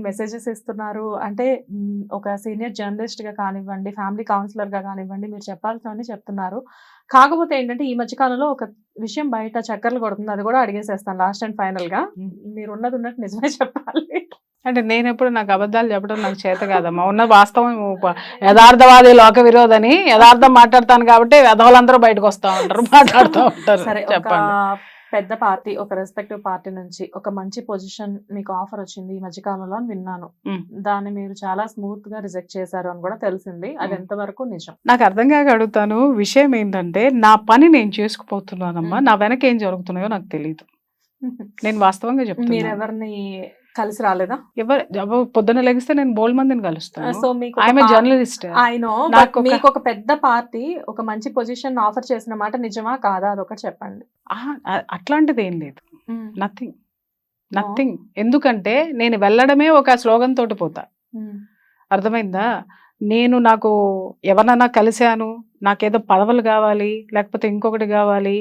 Messages ఇస్తున్నారు. అంటే ఒక సీనియర్ జర్నలిస్ట్గా కానివ్వండి ఫ్యామిలీ కౌన్సిలర్గా కానివ్వండి మీరు చెప్పాల్సినవన్నీ చెప్తున్నారు. కాకపోతే ఏంటంటే ఈ మధ్య కాలంలో ఒక విషయం బయట చక్కర్లు కొడుతుంది అది కూడా అడిగేసేస్తాను లాస్ట్ అండ్ ఫైనల్గా మీరు ఉన్నది ఉన్నట్టు నిజమే చెప్పాలి. అంటే నేను ఎప్పుడు నాకు అబద్ధాలు చెప్పడం నాకు చేత కాదమ్మా. ఉన్న వాస్తవం యథార్థవాది లోక విరోధని యథార్థం మాట్లాడతాను కాబట్టి యథవులందరూ బయటకు వస్తా ఉంటారు మాట్లాడుతూ ఉంటారు. చెప్పండి. పెద్ద పార్టీ ఒక రెస్పెక్టివ్ పార్టీ నుంచి ఒక మంచి పొజిషన్ మీకు ఆఫర్ వచ్చింది ఈ మధ్య కాలంలో అని విన్నాను. దాన్ని మీరు చాలా స్మూత్గా రిజెక్ట్ చేశారు అని కూడా తెలిసింది అది. ఎంతవరకు నిజం నాకు అర్థం కాక అడుగుతాను విషయం ఏంటంటే నా పని నేను చేసుకుపోతున్నానమ్మా. నా వెనక ఏం జరుగుతున్నాయో నాకు తెలియదు నేను వాస్తవంగా మీరు చెప్తున్నాను ఎవరిని కలిసి రాలేదా? ఎవరు పొద్దున లెగిస్తే నేను బోల్ మందిని కలుస్తాను. సో మీకు ఆమె జర్నలిస్ట్ నాకు మీకు ఒక పెద్ద పార్టీ ఒక మంచి పొజిషన్ ఆఫర్ చేసిన మాట నిజమా కాదా? అదొకటి చెప్పండి. అట్లాంటిది ఏం లేదు. నథింగ్ నథింగ్ ఎందుకంటే నేను వెళ్ళడమే ఒక స్లోగన్ తోటి పోతా. మ్. అర్థమైందా? నేను నాకు ఎవరన్నా కలిశాను నాకేదో పదవులు కావాలి లేకపోతే ఇంకొకటి కావాలి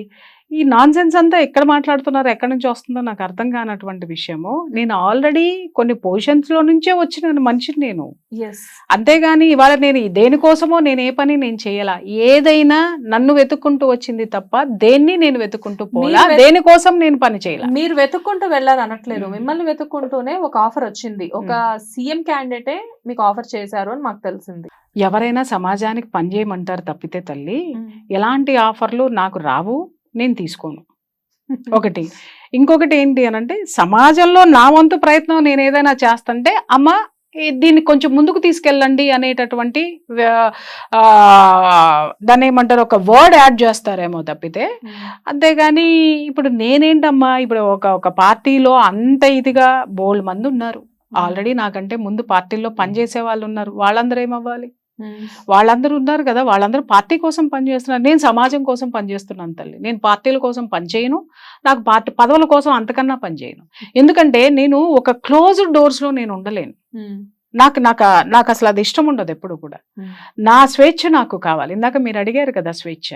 ఈ నాన్ సెన్స్ అంతా ఎక్కడ మాట్లాడుతున్నారు ఎక్కడి నుంచి వస్తుందో నాకు అర్థం కానటువంటి విషయము. నేను ఆల్రెడీ కొన్ని పొజిషన్స్లో నుంచే వచ్చిన మనిషిని నేను. అంతేగాని ఇవాళ నేను దేనికోసమో నేను ఏ పని నేను చేయాల. ఏదైనా నన్ను వెతుక్కుంటూ వచ్చింది తప్ప దేన్ని నేను వెతుక్కుంటూ పోలా? దేనికోసం నేను పని చేయాల? మీరు వెతుక్కుంటూ వెళ్ళారు అనట్లేదు. మిమ్మల్ని వెతుక్కుంటూనే ఒక ఆఫర్ వచ్చింది. ఒక సీఎం క్యాండిడేటే మీకు ఆఫర్ చేశారు అని మాకు తెలిసింది. ఎవరైనా సమాజానికి పని చేయమంటారు తప్పితే తల్లి ఎలాంటి ఆఫర్లు నాకు రావు. నేను తీసుకోను. ఒకటి. ఇంకొకటి ఏంటి అని అంటే సమాజంలో నా వంతు ప్రయత్నం నేను ఏదైనా చేస్తుంటే అమ్మ దీన్ని కొంచెం ముందుకు తీసుకెళ్ళండి అనేటటువంటి దాన్ని ఏమంటారు ఒక వర్డ్ యాడ్ చేస్తారేమో తప్పితే అంతేగాని ఇప్పుడు నేనేంటమ్మా ఇప్పుడు ఒక ఒక పార్టీలో అంత ఇదిగా బోల్డ్ మంది ఉన్నారు. ఆల్రెడీ నాకంటే ముందు పార్టీల్లో పనిచేసే వాళ్ళు ఉన్నారు. వాళ్ళందరూ ఏమవ్వాలి? వాళ్ళందరూ ఉన్నారు కదా వాళ్ళందరూ పార్టీ కోసం పనిచేస్తున్నారు. నేను సమాజం కోసం పనిచేస్తున్నాను తల్లి. నేను పార్టీల కోసం పనిచేయను. నాకు పార్టీ పదవుల కోసం అంతకన్నా పనిచేయను. ఎందుకంటే నేను ఒక క్లోజ్డ్ డోర్స్లో నేను ఉండలేను. నాకు నాకు నాకు అసలు అది ఇష్టం ఉండదు ఎప్పుడు కూడా. నా స్వేచ్ఛ నాకు కావాలి. ఇందాక మీరు అడిగారు కదా స్వేచ్ఛ.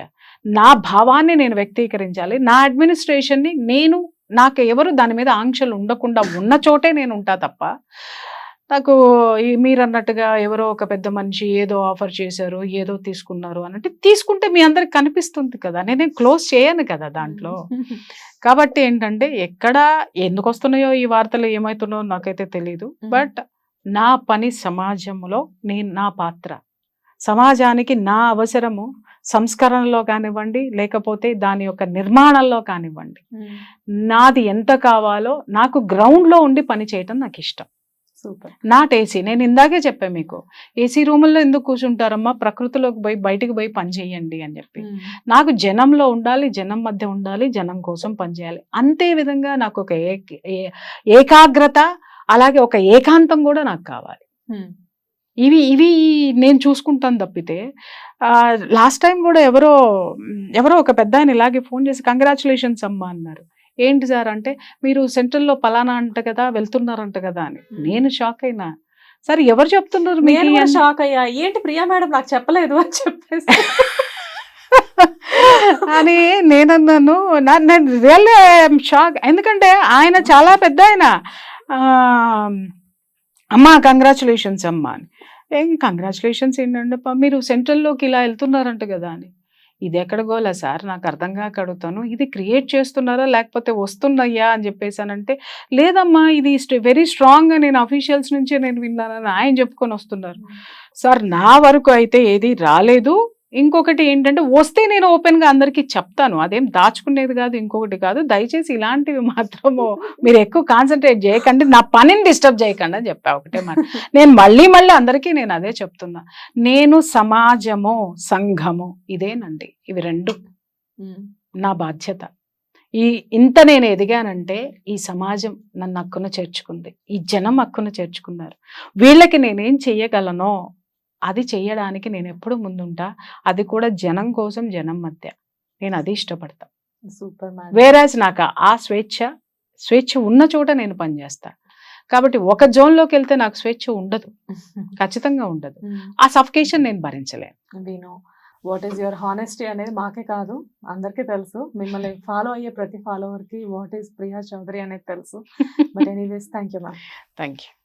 నా భావాన్ని నేను వ్యక్తీకరించాలి. నా అడ్మినిస్ట్రేషన్ని నేను నాకు ఎవరు దాని మీద ఆంక్షలు ఉండకుండా ఉన్న చోటే నేను ఉంటా తప్ప నాకు మీరు అన్నట్టుగా ఎవరో ఒక పెద్ద మనిషి ఏదో ఆఫర్ చేశారు ఏదో తీసుకున్నారు అని అంటే తీసుకుంటే మీ అందరికి కనిపిస్తుంది కదా. నేనేం క్లోజ్ చేయను కదా దాంట్లో. కాబట్టి ఏంటంటే ఎక్కడ ఎందుకు వస్తున్నాయో ఈ వార్తలు ఏమవుతున్నాయో నాకైతే తెలియదు మ్మ్. బట్ నా పని సమాజంలో నేను నా పాత్ర. సమాజానికి నా అవసరము సంస్కరణలో కానివ్వండి లేకపోతే దాని యొక్క నిర్మాణంలో కానివ్వండి. నాది ఎంత కావాలో నాకు గ్రౌండ్లో ఉండి పని చేయటం నాకు ఇష్టం. నాట్ ఏసీ నేను ఇందాకే చెప్పాను మీకు. ఏసీ రూముల్లో ఎందుకు కూర్చుంటారమ్మా? ప్రకృతిలోకి పోయి బయటికి పోయి పని చేయండి అని చెప్పి. నాకు జనంలో ఉండాలి జనం మధ్య ఉండాలి జనం కోసం పనిచేయాలి అంతే విధంగా నాకు ఒక ఏకాగ్రత అలాగే ఒక ఏకాంతం కూడా నాకు కావాలి. ఇవి ఇవి నేను చూసుకుంటాను తప్పితే లాస్ట్ టైం కూడా ఎవరో ఎవరో ఒక పెద్ద ఆయన ఇలాగే ఫోన్ చేసి కంగ్రాచులేషన్స్ అమ్మా అన్నారు. ఏంటి సార్ అంటే మీరు సెంట్రల్లో పలానా అంట కదా వెళ్తున్నారంట కదా అని. నేను షాక్ అయినా. సార్ ఎవరు చెప్తున్నారు ఇవన్నీ? షాక్ అయ్యా. ఏంటి ప్రియా మేడం నాకు చెప్పలేదు అని చెప్పేసి. అని నేనన్నాను. నా నేను రియల్ షాక్. ఎందుకంటే ఆయన చాలా పెద్ద ఆయన. అమ్మా కంగ్రాచులేషన్స్ అమ్మా అని. ఏం కంగ్రాచులేషన్స్ ఏంటంటే మీరు సెంట్రల్లోకి ఇలా వెళ్తున్నారంట కదా అని. ఇది ఎక్కడ గోలా? సార్ నాకు అర్థం కాక అడుగుతాను. ఇది క్రియేట్ చేస్తున్నారా? లేకపోతే వస్తున్నాయా? అని చెప్పేసానంటే లేదమ్మా ఇది వెరీ స్ట్రాంగ్గా నేను అఫీషియల్స్ నుంచే నేను విన్నానని ఆయన చెప్పుకొని వస్తున్నారు. సార్ నా వరకు అయితే ఏది రాలేదు. ఇంకొకటి ఏంటంటే వస్తే నేను ఓపెన్గా అందరికీ చెప్తాను. అదేం దాచుకునేది కాదు ఇంకొకటి కాదు. దయచేసి ఇలాంటివి మాత్రము మీరు ఎక్కువ కాన్సన్ట్రేట్ చేయకండి. నా పనిని డిస్టర్బ్ చేయకండి అని చెప్పా ఒకటే మాట. నేను మళ్ళీ మళ్ళీ అందరికీ నేను అదే చెప్తున్నా. నేను సమాజము సంఘము ఇదేనండి. ఇవి రెండు నా బాధ్యత. ఈ ఇంత నేను ఎదిగానంటే ఈ సమాజం నన్ను హక్కున చేర్చుకుంది. ఈ జనం హక్కున చేర్చుకున్నారు. వీళ్ళకి నేనేం చెయ్యగలనో అది చెయ్యడానికి నేను ఎప్పుడు ముందుంటా? అది కూడా జనం కోసం జనం మధ్య. నేను అది ఇష్టపడతా. సూపర్ వేరాజ్ నాకు ఆ స్వేచ్ఛ స్వేచ్ఛ ఉన్న చోట నేను పనిచేస్తా కాబట్టి ఒక జోన్లోకి వెళ్తే నాకు స్వేచ్ఛ ఉండదు. ఖచ్చితంగా ఉండదు. ఆ సఫికేషన్ నేను భరించలేను వాట్ ఈస్ యువర్ హానెస్టీ అనేది మాకే కాదు అందరికీ తెలుసు. మిమ్మల్ని ఫాలో అయ్యే ప్రతి ఫాలోవర్కి వాట్ ఈస్ ప్రియా చౌదరి అనేది తెలుసు. But anyways thank you ma'am. Thank you